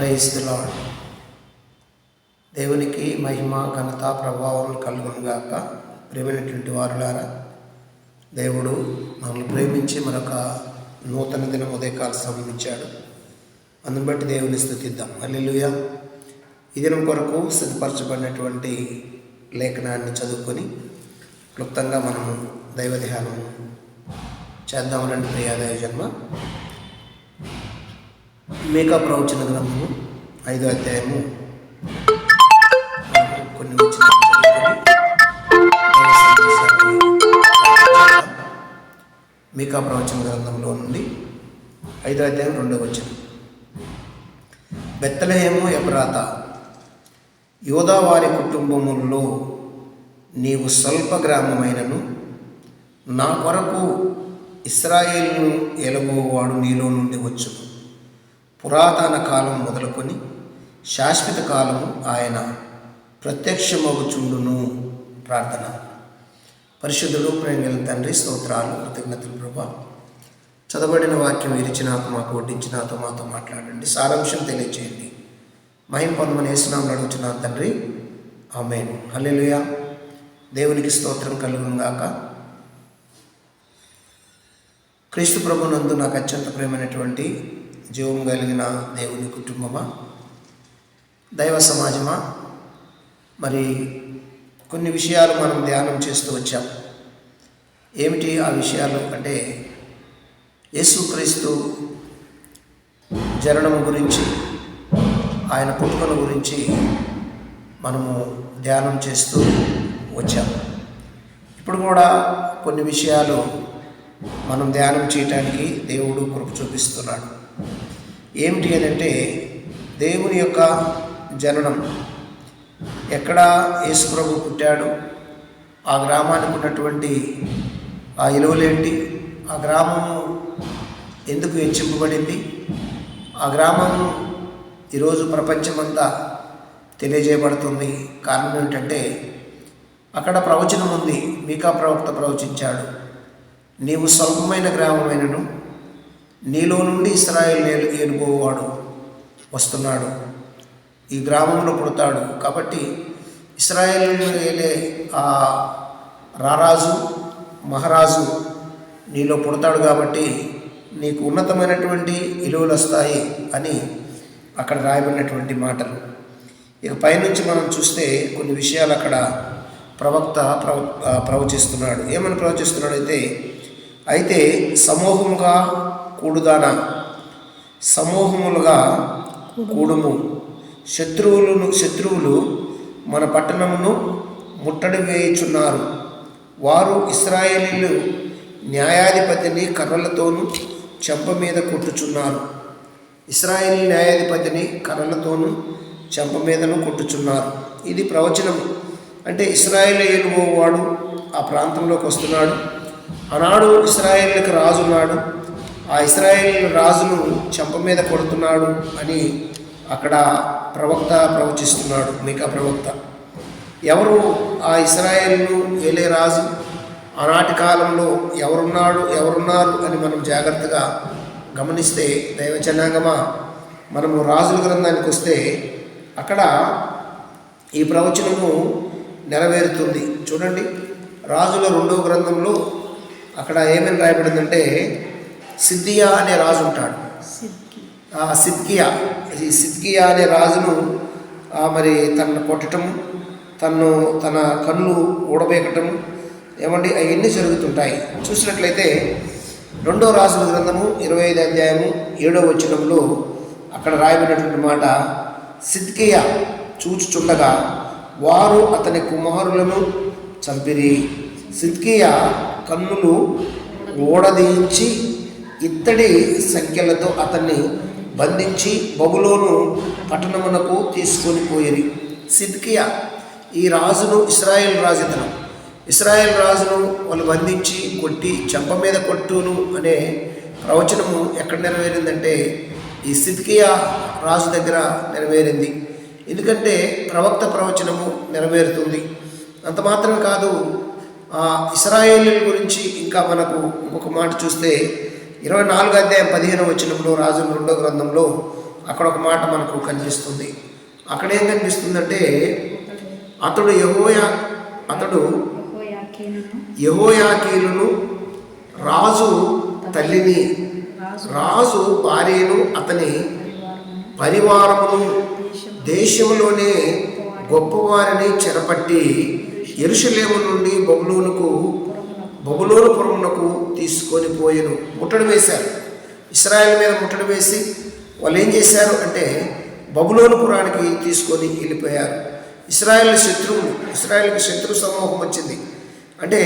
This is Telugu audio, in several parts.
ప్రైజ్ ది లాడ్ దేవునికి మహిమ ఘనత ప్రభావం కలుగునుగాక ప్రేమైనటువంటి వారులారా దేవుడు మనల్ని ప్రేమించి మరొక నూతన దినం ఉదయకాల సంబంధించాడు ఇచ్చాడు. అందుని బట్టి దేవుని స్థుతిద్దాం. అల్లెలుయ ఈ దినం కొరకు సిద్ధపరచబడినటువంటి లేఖనాన్ని చదువుకొని క్లుప్తంగా మనము దైవ ధ్యానం చేద్దామనండి ప్రియాదయ జన్మ మేకా ప్రవచన గ్రంథము ఐదో అధ్యాయము. కొన్ని వచనాలు చదువుకొని ప్రవచన గ్రంథంలో నుండి ఐదో అధ్యాయం రెండో వచ్చిన బెత్తలహేము ఎపరాత యోధా కుటుంబముల్లో నీవు స్వల్ప గ్రామమైనను నా కొరకు ఇస్రాయేల్ను ఎలబోవాడు నీలో నుండి వచ్చును. పురాతన కాలం మొదలుకొని శాశ్వత కాలము ఆయన ప్రత్యక్షమగుచుండును ప్రార్థన. పరిశుద్ధుడు ప్రేంగల తండ్రి స్తోత్రాలు కృతజ్ఞతలు ప్రభా. చదవబడిన వాక్యం విరిచి నాకు మాకు వడ్డించి నాతో మాతో మాట్లాడండి. సారాంశం తెలియచేయండి. మహిం పొందమని వేసినాం అడుగుతున్నాను తండ్రి. ఆమెను. హల్లెలూయా. దేవునికి స్తోత్రం కలుగును క్రీస్తు ప్రభునందు నాకు అత్యంత ప్రేమైనటువంటి జీవం కలిగిన దేవుని కుటుంబమా? దైవ సమాజమా? మరి కొన్ని విషయాలు మనం ధ్యానం చేస్తూ వచ్చాం. ఏమిటి ఆ విషయాలు? అంటే యేసుక్రీస్తు జననం గురించి ఆయన పుట్టుకల గురించి మనము ధ్యానం చేస్తూ వచ్చాము ఇప్పుడు కూడా కొన్ని విషయాలు మనం ధ్యానం చేయటానికి దేవుడు కృప చూపిస్తున్నాడు. ఏమిటి అని అంటే దేవుని యొక్క జననం. ఎక్కడ యేసుప్రభు పుట్టాడు? ఆ గ్రామానికి ఉన్నటువంటి ఆ ఇలువలేంటి ఆ గ్రామం ఎందుకు హెచ్చింపబడింది? ఆ గ్రామం ఈరోజు ప్రపంచమంతా తెలియజేయబడుతుంది. కారణం ఏంటంటే అక్కడ ప్రవచనం ఉంది మీకా ప్రవక్త ప్రవచించాడు. నీవు స్వల్పమైన గ్రామమైనను నీలో నుండి ఇస్రాయల్ ఏలు వస్తున్నాడు. ఈ గ్రామంలో పుడతాడు. కాబట్టి ఇస్రాయల్ ఏలే ఆ రారాజు మహారాజు నీలో పుడతాడు కాబట్టి నీకు ఉన్నతమైనటువంటి ఇలువలు వస్తాయి అని అక్కడ రాయబడినటువంటి మాటలు. ఇక పైనుంచి మనం చూస్తే కొన్ని విషయాలు అక్కడ ప్రవక్త ప్రవ ప్రవచిస్తున్నాడు. ఏమని ప్రవచిస్తున్నాడు అయితే అయితే సమూహముగా కూడుదాన సమూహములుగా కూడుము. శత్రువులను శత్రువులు మన పట్టణమును ముట్టడి వేయుచున్నారు వారు ఇస్రాయేలీలు న్యాయాధిపతిని కర్రలతోనూ చెంప మీద కొట్టుచున్నారు. ఇస్రాయేల్ న్యాయాధిపతిని కర్రలతోనూ చెంప మీదను కొట్టుచున్నారు. ఇది ప్రవచనం అంటే ఇస్రాయేల్ వాడు ఆ ప్రాంతంలోకి వస్తున్నాడు. ఆనాడు ఇస్రాయేల్కి రాజున్నాడు ఆ ఇస్రాయేల్ రాజును చెంప మీద కొడుతున్నాడు అని అక్కడ ప్రవక్త ప్రవచిస్తున్నాడు మికా ప్రవక్త. ఎవరు ఆ ఇస్రాయేల్ను ఏలే రాజు? ఆనాటి కాలంలో ఎవరున్నాడు ఎవరున్నారు అని మనం జాగ్రత్తగా గమనిస్తే దైవ జనాంగమా మనము రాజుల గ్రంథానికి వస్తే అక్కడ ఈ ప్రవచనము నెరవేరుతుంది. చూడండి రాజుల రెండవ గ్రంథంలో అక్కడ ఏమని రాయబడిందంటే సిద్ధియా అనే రాజు ఉంటాడు. ఆ సిద్కియా. ఈ సిద్కియా అనే రాజును మరి తనను కొట్టడం తను తన కళ్ళు ఊడబేకటం ఏమండి అవన్నీ జరుగుతుంటాయి. చూసినట్లయితే రెండో రాజుల గ్రంథము ఇరవై ఐదు అధ్యాయము ఏడో వచనంలో అక్కడ రాయబడినటువంటి మాట సిద్కియా చూచుచుండగా వారు అతని కుమారులను చంపిరి. సిద్కియా కన్నులు ఓడదీయించి ఇత్తడి సంఖ్యలతో అతన్ని బంధించి బబులోను పట్టణమునకు తీసుకొని పోయేది సిద్కియా ఈ రాజును ఇస్రాయేల్ రాజు ఇతను ఇస్రాయేల్ రాజును వాళ్ళు బంధించి కొట్టి చెంప మీద కొట్టును అనే ప్రవచనము ఎక్కడ నెరవేరిందంటే ఈ సిద్కియా రాజు దగ్గర నెరవేరింది. ఎందుకంటే ప్రవక్త ప్రవచనము నెరవేరుతుంది. అంత మాత్రం కాదు ఆ ఇస్రాయేలీల గురించి ఇంకా మనకు ఇంకొక మాట చూస్తే ఇరవై నాలుగు అధ్యాయం పదిహేను వచ్చినప్పుడు రాజు రెండో గ్రంథంలో అక్కడ ఒక మాట మనకు కనిపిస్తుంది. అక్కడ ఏం కనిపిస్తుందంటే అతడు యహోయా అతడు యహోయాకీలును రాజు తల్లిని రాజు భార్యను అతని పరివారమును దేశంలోనే గొప్పవారిని చెరపట్టి ఎరుషలేము నుండి బబులోనుకు బబులోను పురమునకు తీసుకొని పోయాను. ముట్టడి వేశారు. ఇస్రాయల్ మీద ముట్టడి వేసి వాళ్ళు ఏం చేశారు అంటే బబులోను పురానికి తీసుకొని వెళ్ళిపోయారు. ఇస్రాయల్ శత్రువులు ఇస్రాయల్కి శత్రు సమూహం వచ్చింది. అంటే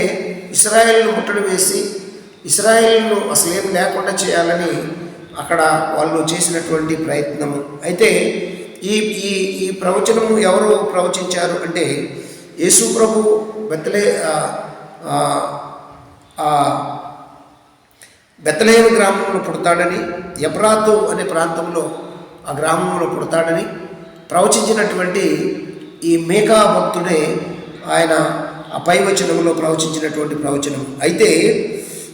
ఇస్రాయల్ను ముట్టడి వేసి ఇస్రాయల్ను అసలేం లేకుండా చేయాలని అక్కడ వాళ్ళు చేసినటువంటి ప్రయత్నము. అయితే ఈ ఈ ఈ ప్రవచనము ఎవరు ప్రవచించారు అంటే యేసు ప్రభు బెత్తలే ఆ- ఆ- బెత్తలేము గ్రామంలో పుడతాడని ఎప్రాతు అనే ప్రాంతంలో ఆ గ్రామంలో పుడతాడని ప్రవచించినటువంటి ఈ మేకా భక్తుడే ఆయన ఆ పై వచనంలో ప్రవచించినటువంటి ప్రవచనం. అయితే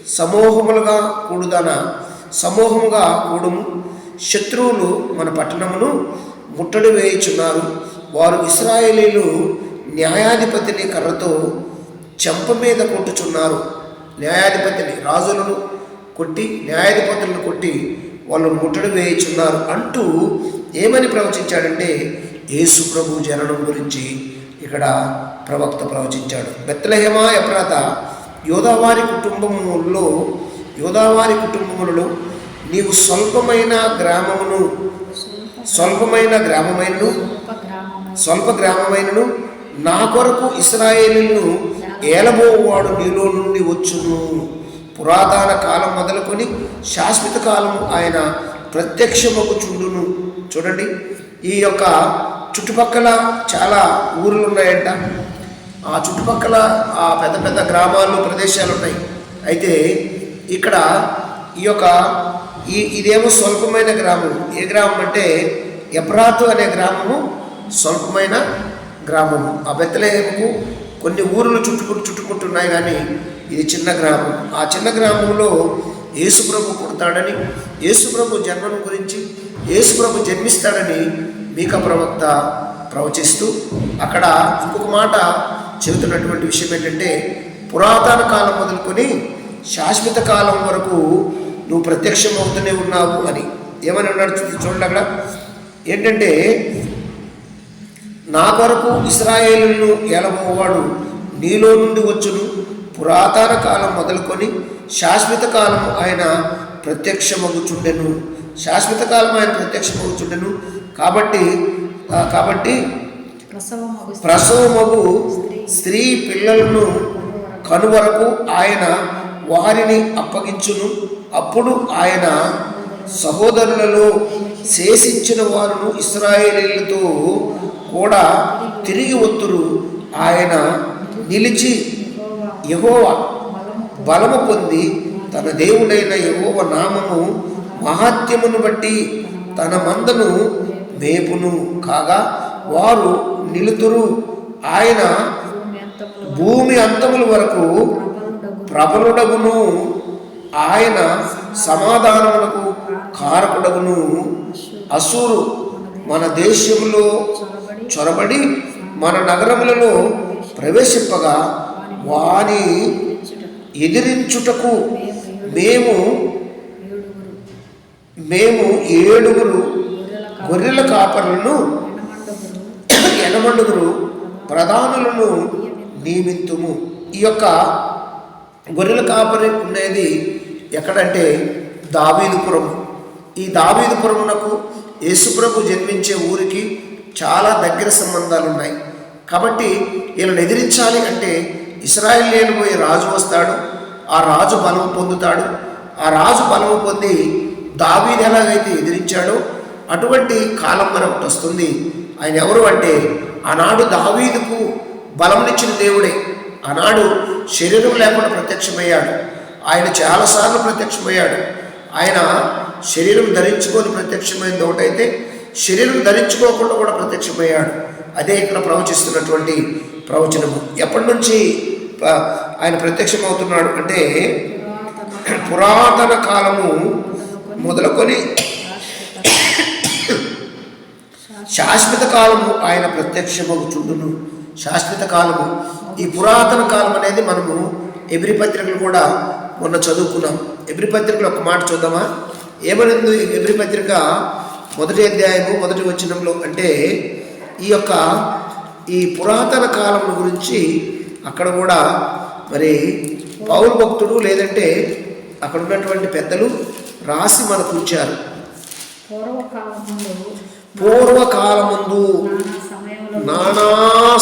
సమూహములుగా కూడుదన సమూహముగా కూడుము శత్రువులు మన పట్టణమును ముట్టడి వేయుచున్నారు. వారు ఇస్రాయేలీలు న్యాయాధిపతిని కర్రతో చెంప మీద కొట్టుచున్నారు. న్యాయాధిపతిని రాజులను కొట్టి న్యాయాధిపతులను కొట్టి వాళ్ళు ముట్టడి వేయుచున్నారు అంటూ ఏమని ప్రవచించాడంటే యేసు ప్రభు జననం గురించి ఇక్కడ ప్రవక్త ప్రవచించాడు. బెత్తలహేమా ఎప్రాత యోధావారి కుటుంబములో యోధావారి కుటుంబములలో నీవు స్వల్పమైన గ్రామమును స్వల్పమైన గ్రామమైనను స్వల్ప గ్రామమైనను నా కొరకు ఇస్రాయేలీలను ఏలబోవాడు నీలో నుండి వచ్చును. పురాతన కాలం మొదలుకొని శాశ్వత కాలం ఆయన ప్రత్యక్షమకు చుండును. చూడండి ఈ యొక్క చుట్టుపక్కల చాలా ఊర్లు ఉన్నాయంట ఆ చుట్టుపక్కల ఆ పెద్ద పెద్ద గ్రామాలు ప్రదేశాలు ఉన్నాయి అయితే ఇక్కడ ఈ యొక్క ఈ ఇదేమో స్వల్పమైన గ్రామం. ఏ గ్రామం అంటే ఎప్రాతు అనే గ్రామము స్వల్పమైన గ్రామము. ఆ బెత్తలేముకు కొన్ని ఊర్లు చుట్టుకుంటూ చుట్టుకుంటున్నాయి కానీ ఇది చిన్న గ్రామం. ఆ చిన్న గ్రామంలో యేసుప్రభు పుడతాడని యేసుప్రభు జన్మం గురించి యేసుప్రభు జన్మిస్తాడని మీక ప్రవక్త ప్రవచిస్తూ అక్కడ ఇంకొక మాట చెబుతున్నటువంటి విషయం ఏంటంటే పురాతన కాలం మొదలుకొని శాశ్వత కాలం వరకు నువ్వు ప్రత్యక్షం అవుతూనే ఉన్నావు అని. ఏమని అన్నాడు చూడండి అక్కడ. ఏంటంటే నా కొరకు ఇస్రాయేలును ఏలబోవాడు నీలో నుండి వచ్చును. పురాతన కాలం మొదలుకొని శాశ్వత కాలం ఆయన ప్రత్యక్షమగుచుండెను. శాశ్వత కాలం ఆయన ప్రత్యక్షమగుచుండెను. కాబట్టి కాబట్టి ప్రసవమగు ప్రసవమగు స్త్రీ. పిల్లలను కనువరకు ఆయన వారిని అప్పగించును. అప్పుడు ఆయన సహోదరులలో శేషించిన వారును ఇస్రాయేలీలతో కూడా తిరిగి వత్తురు ఆయన నిలిచి యహోవ బలము పొంది తన దేవుడైన యహోవ నామము మహాత్యమును బట్టి తన మందను మేపును కాగా వారు నిలుతురు. ఆయన భూమి అంతముల వరకు ప్రబలుడగును. ఆయన సమాధానములకు కారకుడగును. అసూరు మన దేశంలో చొరబడి మన నగరములలో ప్రవేశింపగా వాని ఎదిరించుటకు మేము మేము ఏడుగురు గొర్రెల కాపరులను ఎనమండుగురు ప్రధానులను నియమిత్తుము ఈ యొక్క గొర్రెల కాపరి ఉండేది ఎక్కడంటే దావీదుపురం ఈ దావీదుపురమునకు యేసుప్రభు జన్మించే ఊరికి చాలా దగ్గర సంబంధాలు ఉన్నాయి కాబట్టి వీళ్ళని ఎదిరించాలి అంటే ఇస్రాయిల్ లేనిపోయి రాజు వస్తాడు ఆ రాజు బలము పొందుతాడు. ఆ రాజు బలము పొంది దావీది ఎలాగైతే ఎదిరించాడో అటువంటి కాలం మనకు వస్తుంది. ఆయన ఎవరు అంటే ఆనాడు దావీదుకు బలమునిచ్చిన దేవుడే. ఆనాడు శరీరం లేకుండా ప్రత్యక్షమయ్యాడు. ఆయన చాలాసార్లు ప్రత్యక్షమయ్యాడు. ఆయన శరీరం ధరించుకొని ప్రత్యక్షమైంది ఒకటైతే శరీరం ధరించుకోకుండా కూడా ప్రత్యక్షమయ్యాడు. అదే ఇక్కడ ప్రవచిస్తున్నటువంటి ప్రవచనము. ఎప్పటి నుంచి ఆయన ప్రత్యక్షమవుతున్నాడు అంటే పురాతన కాలము మొదలుకొని శాశ్వత కాలము ఆయన ప్రత్యక్షమగుచుండును శాశ్వత కాలము. ఈ పురాతన కాలం అనేది మనము ఎబ్రి పత్రికలు కూడా మొన్న చదువుకున్నాం. ఎబ్రి పత్రికలు ఒక మాట చూద్దామా? ఏమనింది ఎబ్రి పత్రిక? మొదటి అధ్యాయము మొదటి వచనంలో అంటే ఈ యొక్క ఈ పురాతన కాలం గురించి అక్కడ కూడా మరి పౌరు భక్తుడు లేదంటే అక్కడ ఉన్నటువంటి పెద్దలు రాసి మనకు ఉంచారు. పూర్వకాలముందు నానా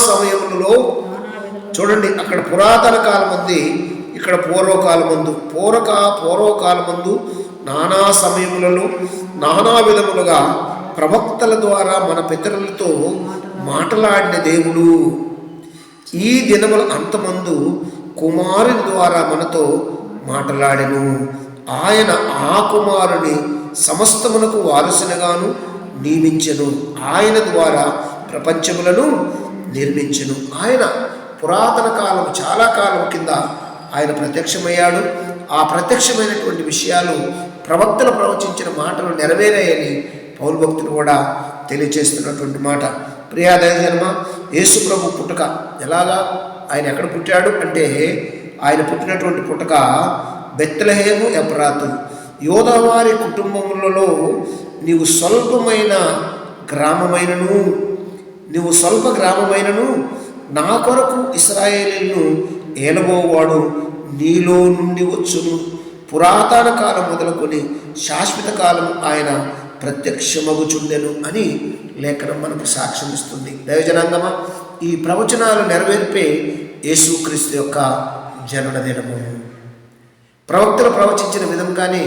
సమయములలో చూడండి అక్కడ పురాతన కాలం ఉంది ఇక్కడ పూర్వకాలమందు పూర్వక పూర్వకాలమందు నానా సమయములలో నానా విధములుగా ప్రవక్తల ద్వారా మన పితరులతో మాట్లాడిన దేవుడు. ఈ దినముల అంతమందు కుమారుని ద్వారా మనతో మాట్లాడెను. ఆయన ఆ కుమారుని సమస్తమునకు వారసునిగాను నియమించెను. ఆయన ద్వారా ప్రపంచములను నిర్మించెను. ఆయన పురాతన కాలం చాలా కాలం కింద ఆయన ప్రత్యక్షమయ్యాడు. ఆ ప్రత్యక్షమైనటువంటి విషయాలు ప్రవక్తలు ప్రవచించిన మాటలు నెరవేరాయని పౌరు భక్తులు కూడా తెలియచేస్తున్నటువంటి మాట. ప్రియా దైవజన్మ యేసు పుట్టుక ఎలాగా? ఆయన ఎక్కడ పుట్టాడు? అంటే ఆయన పుట్టినటువంటి పుట్టుక బెత్తలహేము ఎప్రాతు యోధవారి కుటుంబములలో నీవు స్వల్పమైన గ్రామమైనను నీవు స్వల్ప గ్రామమైనను నా కొరకు ఇస్రాయేలీలను ఏలబోవాడు నీలో నుండి వచ్చును. పురాతన కాలం మొదలుకొని శాశ్వత కాలం ఆయన ప్రత్యక్షమగుచుండెను అని లేఖనం మనకు సాక్ష్యం ఇస్తుంది. దైవజనాంగమా ఈ ప్రవచనాలు నెరవేర్పే యేసుక్రీస్తు యొక్క జననదినము ప్రవక్తలు ప్రవచించిన విధంగానే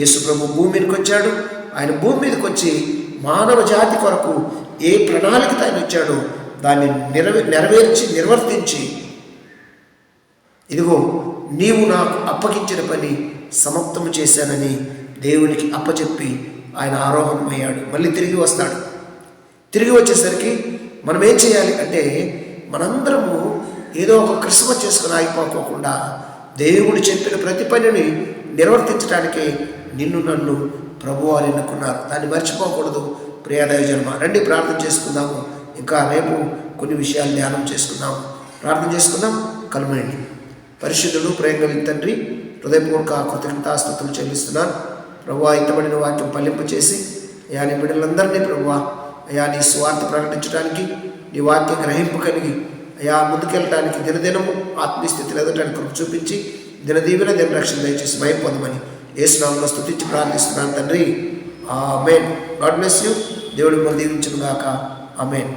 యేసు ప్రభు భూమి మీదకి వచ్చాడు. ఆయన భూమి మీదకి వచ్చి మానవ జాతి కొరకు ఏ ప్రణాళిక ఆయన ఇచ్చాడో దాన్ని నెరవే నెరవేర్చి నిర్వర్తించి ఇదిగో నీవు నాకు అప్పగించిన పని సమాప్తము చేశానని దేవునికి అప్పచెప్పి ఆయన ఆరోహణమయ్యాడు. మళ్ళీ తిరిగి వస్తాడు. తిరిగి వచ్చేసరికి మనం ఏం చేయాలి అంటే మనందరము ఏదో ఒక క్రిస్మస్ చేసుకుని ఆగిపోకోకుండా దేవుడు చెప్పిన ప్రతి పనిని నిర్వర్తించడానికి నిన్ను నన్ను ప్రభువారు ఎన్నుకున్నారు. దాన్ని మర్చిపోకూడదు. ప్రియాదయ జన్మ రండి ప్రార్థన చేసుకుందాము. ఇంకా రేపు కొన్ని విషయాలు ధ్యానం చేసుకుందాము. ప్రార్థన చేసుకుందాం. కలుమనండి పరిశుద్ధుడు ప్రేమ తండ్రి హృదయపూర్వక కృతజ్ఞతాస్థుతులు చెల్లిస్తున్నాను. ప్రభు ఇంతబడిన వాక్యం పల్లింపు చేసి అయా నీ బిడ్డలందరినీ ప్రభు అయా నీ స్వార్థ ప్రకటించడానికి నీ వాక్యం గ్రహింపు కలిగి అయా ముందుకెళ్ళడానికి దినదినము ఆత్మీయస్థితిలో ఎదటానికి కృప చూపించి దినదీవిన దిన రక్షణ దయచేసి భయం పొందమని ఏసునామంలో స్థుతించి ప్రార్థిస్తున్నాను తండ్రి. ఆ మెయిన్ గాడ్ బ్లెస్ యూ. దేవుడు మనం దీవించును గాక. ఆ మెయిన్